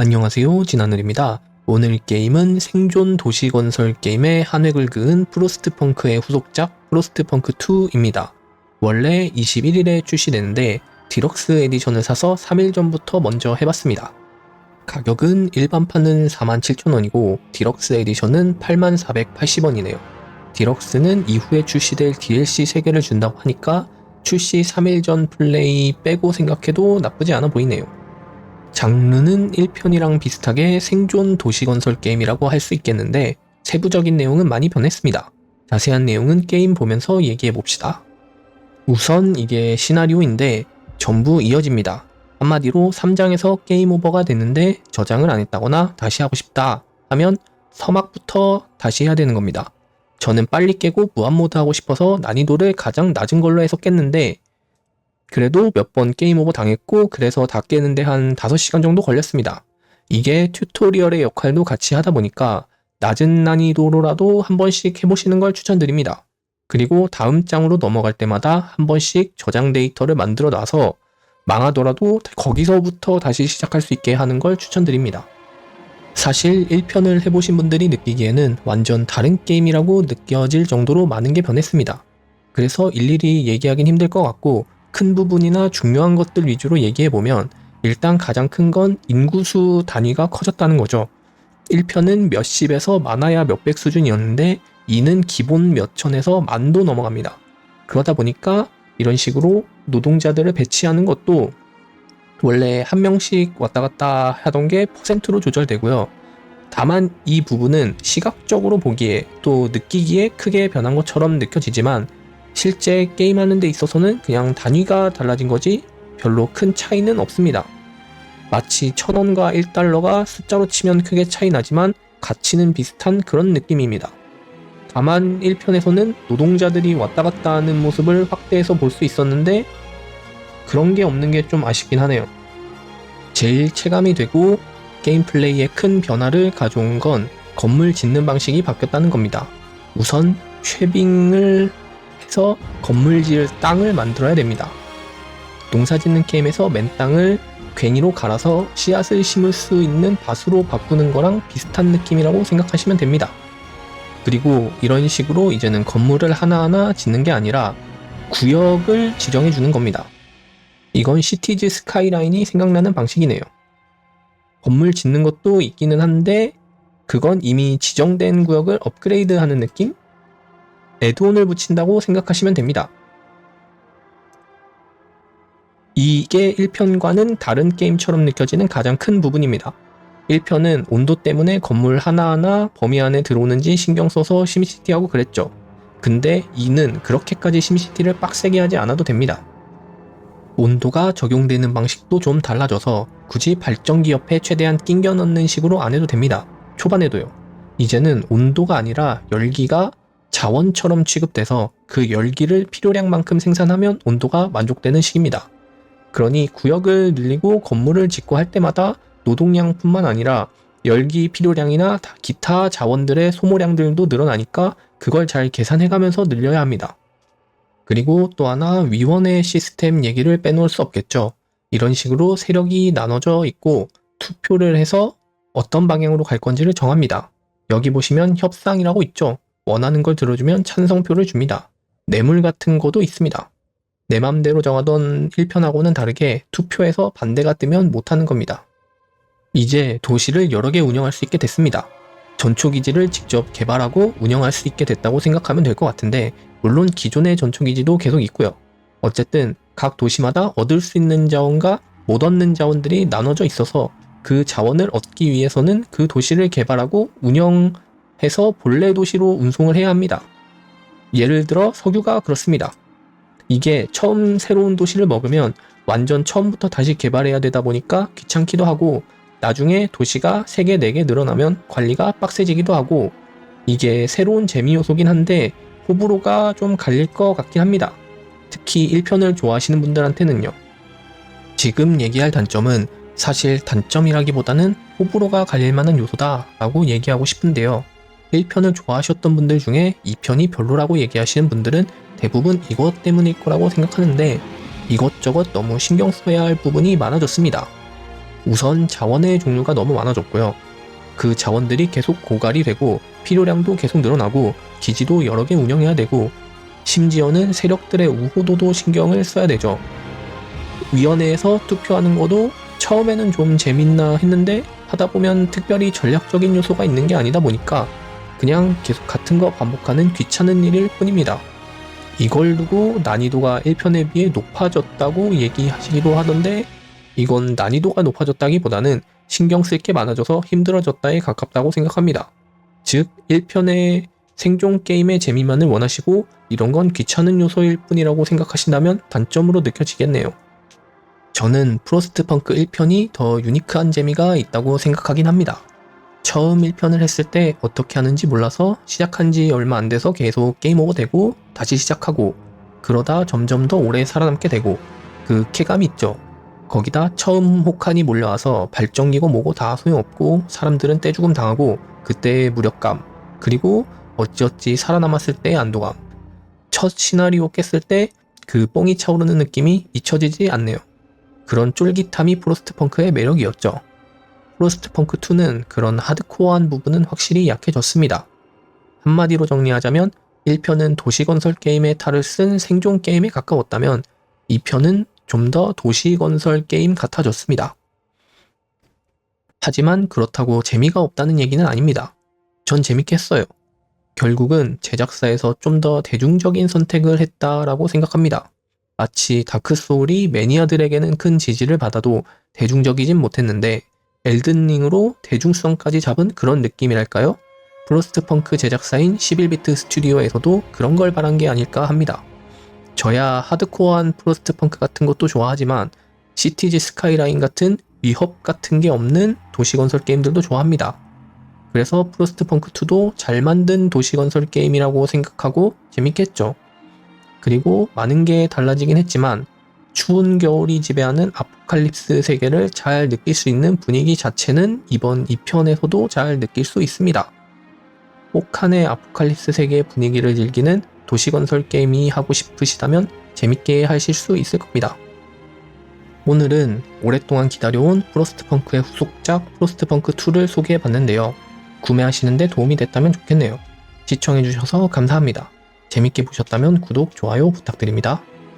안녕하세요 진하늘입니다. 오늘 게임은 생존 도시 건설 게임의 한 획을 그은 프로스트 펑크의 후속작 프로스트 펑크 2입니다. 원래 21일에 출시되는데 디럭스 에디션을 사서 3일 전부터 먼저 해봤습니다. 가격은 일반판은 47,000원이고 디럭스 에디션은 8480원이네요. 디럭스는 이후에 출시될 DLC 3개를 준다고 하니까 출시 3일 전 플레이 빼고 생각해도 나쁘지 않아 보이네요. 장르는 1편이랑 비슷하게 생존 도시 건설 게임이라고 할 수 있겠는데 세부적인 내용은 많이 변했습니다. 자세한 내용은 게임 보면서 얘기해 봅시다. 우선 이게 시나리오인데 전부 이어집니다. 한마디로 3장에서 게임 오버가 됐는데 저장을 안 했다거나 다시 하고 싶다 하면 서막부터 다시 해야 되는 겁니다. 저는 빨리 깨고 무한 모드 하고 싶어서 난이도를 가장 낮은 걸로 해서 깼는데 그래도 몇 번 게임 오버 당했고 그래서 다 깨는데 한 5시간 정도 걸렸습니다. 이게 튜토리얼의 역할도 같이 하다 보니까 낮은 난이도로라도 한 번씩 해보시는 걸 추천드립니다. 그리고 다음 장으로 넘어갈 때마다 한 번씩 저장 데이터를 만들어 놔서 망하더라도 거기서부터 다시 시작할 수 있게 하는 걸 추천드립니다. 사실 1편을 해보신 분들이 느끼기에는 완전 다른 게임이라고 느껴질 정도로 많은 게 변했습니다. 그래서 일일이 얘기하긴 힘들 것 같고 큰 부분이나 중요한 것들 위주로 얘기해 보면 일단 가장 큰 건 인구수 단위가 커졌다는 거죠. 1편은 몇십에서 많아야 몇백 수준이었는데 2는 기본 몇천에서 만도 넘어갑니다. 그러다 보니까 이런 식으로 노동자들을 배치하는 것도 원래 한 명씩 왔다 갔다 하던 게 퍼센트로 조절되고요. 다만 이 부분은 시각적으로 보기에 또 느끼기에 크게 변한 것처럼 느껴지지만 실제 게임하는 데 있어서는 그냥 단위가 달라진 거지 별로 큰 차이는 없습니다. 마치 1000원과 1달러가 숫자로 치면 크게 차이 나지만 가치는 비슷한 그런 느낌입니다. 다만 1편에서는 노동자들이 왔다 갔다 하는 모습을 확대해서 볼 수 있었는데 그런 게 없는 게 좀 아쉽긴 하네요. 제일 체감이 되고 게임 플레이에 큰 변화를 가져온 건 건물 짓는 방식이 바뀌었다는 겁니다. 우선 쉐빙을 해서 건물 지을 땅을 만들어야 됩니다. 농사 짓는 게임에서 맨 땅을 괜히로 갈아서 씨앗을 심을 수 있는 밭으로 바꾸는 거랑 비슷한 느낌이라고 생각하시면 됩니다. 그리고 이런 식으로 이제는 건물을 하나하나 짓는 게 아니라 구역을 지정해 주는 겁니다. 이건 시티즈 스카이라인이 생각나는 방식이네요. 건물 짓는 것도 있기는 한데 그건 이미 지정된 구역을 업그레이드 하는 느낌? 애드온을 붙인다고 생각하시면 됩니다. 이게 1편과는 다른 게임처럼 느껴지는 가장 큰 부분입니다. 1편은 온도 때문에 건물 하나하나 범위 안에 들어오는지 신경 써서 심시티하고 그랬죠. 근데 2는 그렇게까지 심시티를 빡세게 하지 않아도 됩니다. 온도가 적용되는 방식도 좀 달라져서 굳이 발전기 옆에 최대한 낑겨 넣는 식으로 안 해도 됩니다. 초반에도요. 이제는 온도가 아니라 열기가 자원처럼 취급돼서 그 열기를 필요량만큼 생산하면 온도가 만족되는 식입니다. 그러니 구역을 늘리고 건물을 짓고 할 때마다 노동량뿐만 아니라 열기 필요량이나 기타 자원들의 소모량들도 늘어나니까 그걸 잘 계산해가면서 늘려야 합니다. 그리고 또 하나 위원회 시스템 얘기를 빼놓을 수 없겠죠. 이런 식으로 세력이 나눠져 있고 투표를 해서 어떤 방향으로 갈 건지를 정합니다. 여기 보시면 협상이라고 있죠. 원하는 걸 들어주면 찬성표를 줍니다. 뇌물 같은 것도 있습니다. 내 맘대로 정하던 1편하고는 다르게 투표에서 반대가 뜨면 못하는 겁니다. 이제 도시를 여러 개 운영할 수 있게 됐습니다. 전초기지를 직접 개발하고 운영할 수 있게 됐다고 생각하면 될 것 같은데 물론 기존의 전초기지도 계속 있고요. 어쨌든 각 도시마다 얻을 수 있는 자원과 못 얻는 자원들이 나눠져 있어서 그 자원을 얻기 위해서는 그 도시를 개발하고 운영 해서 본래 도시로 운송을 해야 합니다. 예를 들어 석유가 그렇습니다. 이게 처음 새로운 도시를 먹으면 완전 처음부터 다시 개발해야 되다 보니까 귀찮기도 하고 나중에 도시가 3개, 4개 늘어나면 관리가 빡세지기도 하고 이게 새로운 재미 요소긴 한데 호불호가 좀 갈릴 것 같긴 합니다. 특히 1편을 좋아하시는 분들한테는요. 지금 얘기할 단점은 사실 단점이라기보다는 호불호가 갈릴 만한 요소다 라고 얘기하고 싶은데요. 1편을 좋아하셨던 분들 중에 2편이 별로라고 얘기하시는 분들은 대부분 이것 때문일 거라고 생각하는데 이것저것 너무 신경 써야 할 부분이 많아졌습니다. 우선 자원의 종류가 너무 많아졌고요. 그 자원들이 계속 고갈이 되고 필요량도 계속 늘어나고 기지도 여러 개 운영해야 되고 심지어는 세력들의 우호도도 신경을 써야 되죠. 위원회에서 투표하는 것도 처음에는 좀 재밌나 했는데 하다 보면 특별히 전략적인 요소가 있는 게 아니다 보니까 그냥 계속 같은 거 반복하는 귀찮은 일일 뿐입니다. 이걸 두고 난이도가 1편에 비해 높아졌다고 얘기하시기도 하던데 이건 난이도가 높아졌다기보다는 신경 쓸 게 많아져서 힘들어졌다에 가깝다고 생각합니다. 즉, 1편의 생존 게임의 재미만을 원하시고 이런 건 귀찮은 요소일 뿐이라고 생각하신다면 단점으로 느껴지겠네요. 저는 프로스트 펑크 1편이 더 유니크한 재미가 있다고 생각하긴 합니다. 처음 1편을 했을 때 어떻게 하는지 몰라서 시작한 지 얼마 안 돼서 계속 게임 오버 되고 다시 시작하고 그러다 점점 더 오래 살아남게 되고 그 쾌감이 있죠. 거기다 처음 혹한이 몰려와서 발전기고 뭐고 다 소용없고 사람들은 떼죽음 당하고 그때의 무력감 그리고 어찌어찌 살아남았을 때의 안도감 첫 시나리오 깼을 때 그 뽕이 차오르는 느낌이 잊혀지지 않네요. 그런 쫄깃함이 프로스트 펑크의 매력이었죠. 프로스트 펑크 2는 그런 하드코어한 부분은 확실히 약해졌습니다. 한마디로 정리하자면 1편은 도시 건설 게임의 탈을 쓴 생존 게임에 가까웠다면 2편은 좀 더 도시 건설 게임 같아졌습니다. 하지만 그렇다고 재미가 없다는 얘기는 아닙니다. 전 재밌게 했어요. 결국은 제작사에서 좀 더 대중적인 선택을 했다라고 생각합니다. 마치 다크소울이 매니아들에게는 큰 지지를 받아도 대중적이진 못했는데 엘든링으로 대중성까지 잡은 그런 느낌이랄까요? 프로스트 펑크 제작사인 11비트 스튜디오에서도 그런 걸 바란 게 아닐까 합니다. 저야 하드코어한 프로스트 펑크 같은 것도 좋아하지만 시티즈 스카이라인 같은 위협 같은 게 없는 도시건설 게임들도 좋아합니다. 그래서 프로스트 펑크 2도 잘 만든 도시건설 게임이라고 생각하고 재밌겠죠. 그리고 많은 게 달라지긴 했지만 추운 겨울이 지배하는 아포칼립스 세계를 잘 느낄 수 있는 분위기 자체는 이번 2편에서도 잘 느낄 수 있습니다. 혹한의 아포칼립스 세계의 분위기를 즐기는 도시건설 게임이 하고 싶으시다면 재밌게 하실 수 있을 겁니다. 오늘은 오랫동안 기다려온 프로스트펑크의 후속작 프로스트펑크 2를 소개해 봤는데요. 구매하시는데 도움이 됐다면 좋겠네요. 시청해주셔서 감사합니다. 재밌게 보셨다면 구독, 좋아요 부탁드립니다.